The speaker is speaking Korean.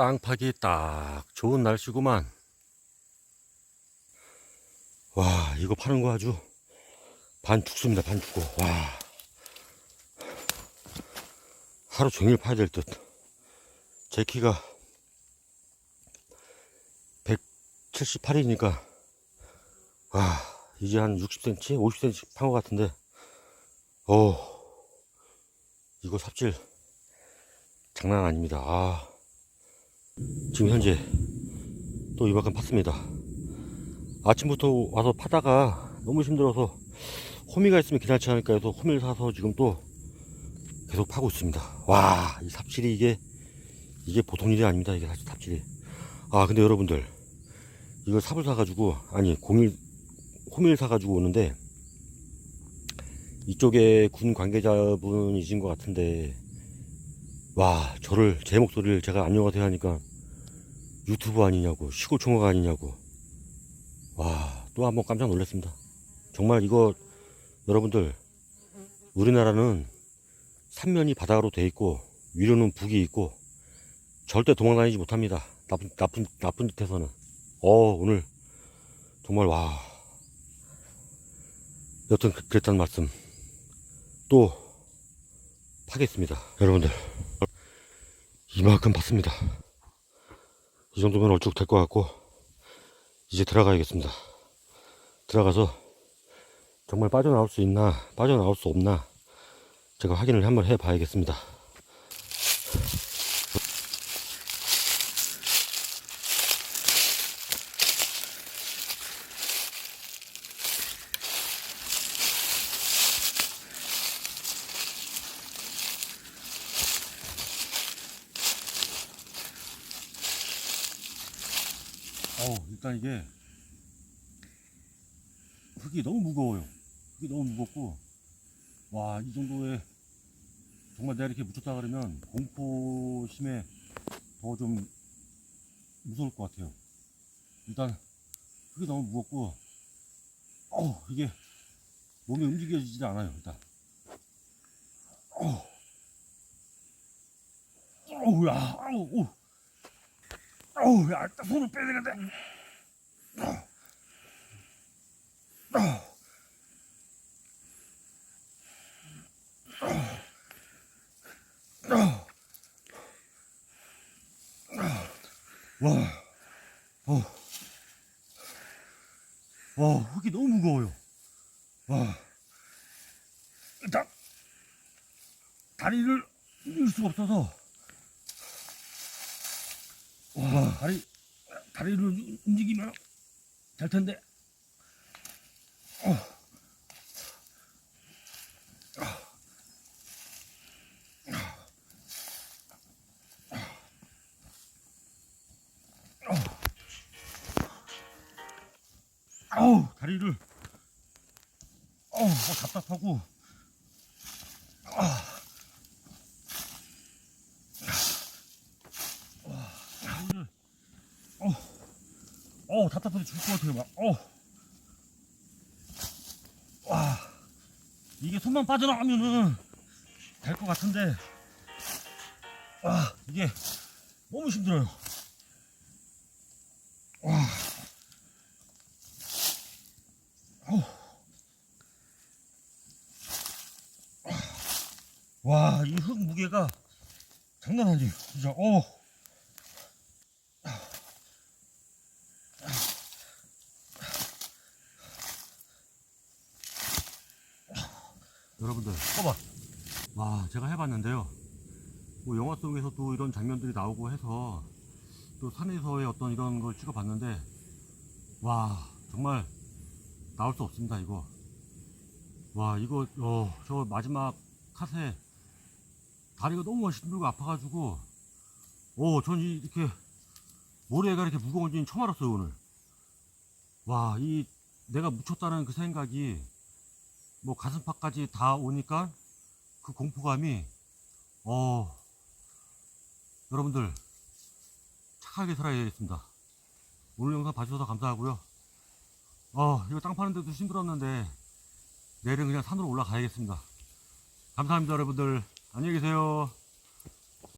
땅 파기 딱 좋은 날씨구만. 와, 이거 파는 거 아주 반 죽습니다. 반 죽고. 와. 하루 종일 파야 될 듯. 제 키가 178이니까, 와, 이제 한 60cm, 50cm 판 것 같은데, 오, 이거 삽질 장난 아닙니다. 아, 지금 현재 또 이만큼 팠습니다. 아침부터 와서 파다가 너무 힘들어서 호미가 있으면 괜찮지 않을까 해서 호미를 사서 지금 또 계속 파고 있습니다. 와, 이 삽질이 이게, 이게 보통 일이 아닙니다. 이게 사실 삽질이. 아, 근데 여러분들, 이걸 삽을 사가지고, 아니, 공일, 호미를 사가지고 오는데, 이쪽에 군 관계자분이신 것 같은데, 와, 저를, 제 목소리를 제가 안녕하세요 하니까, 유튜브 아니냐고, 시골 총각 아니냐고, 와, 또 한번 깜짝 놀랐습니다. 정말 이거, 여러분들, 우리나라는 삼면이 바다로 돼 있고, 위로는 북이 있고, 절대 도망 다니지 못합니다. 나쁜, 나쁜, 나쁜 짓해서는. 어, 오늘, 정말, 와. 여튼, 그- 그랬단 말씀. 또, 파겠습니다. 여러분들, 이만큼 봤습니다. 이 정도면 얼쭉 될 것 같고, 이제 들어가야겠습니다. 들어가서, 정말 빠져나올 수 있나, 빠져나올 수 없나, 제가 확인을 한번 해 봐야겠습니다. 어우, 일단 이게 흙이 너무 무거워요. 흙이 너무 무겁고, 와, 이 정도에 정말 내가 이렇게 묻혔다 그러면 공포심에 더 좀 무서울 것 같아요. 일단 흙이 너무 무겁고, 어우, 이게 몸이 움직여지지 않아요, 일단. 어우, 야, 어우, 어우. 어우, 야, 일단 손을 빼야 되는데. 와, 어, 와, 흙이 너무 무거워요. 와, 일단 다리를 밀 수가 없어서. 와, 다리, 다리를 움직이면 될 텐데. 어. 아우, 다리를, 어우, 뭐 답답하고. 다리를, 어, 어, 답답해서 죽을 것 같아요, 막, 어. 와, 이게 손만 빠져나가면은 될 것 같은데, 와, 이게 너무 힘들어요. 와, 어우. 와, 이 흙 무게가 장난 아니에요, 진짜, 어. 여러분들 꺼봐. 와 제가 해봤는데요. 뭐 영화 속에서 또 이런 장면들이 나오고 해서 또 산에서의 어떤 이런 걸 찍어봤는데 와 정말 나올 수 없습니다 이거. 와 이거 어, 저 마지막 컷에 다리가 너무 힘들고 아파가지고 어전 이렇게 모래가 이렇게 무거운지는 처음 알았어요 오늘. 와 이 내가 묻혔다는 그 생각이 뭐 가슴팍까지 다 오니까 그 공포감이 어 여러분들 착하게 살아야겠습니다. 오늘 영상 봐주셔서 감사하고요. 어 이거 땅 파는 데도 힘들었는데 내일은 그냥 산으로 올라가야겠습니다. 감사합니다 여러분들 안녕히 계세요.